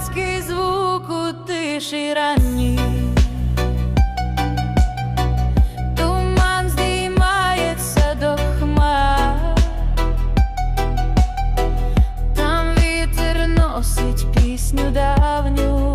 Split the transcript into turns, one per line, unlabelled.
Козацький звук у тиші ранній Туман здіймається до хмар Там вітер носить пісню давню.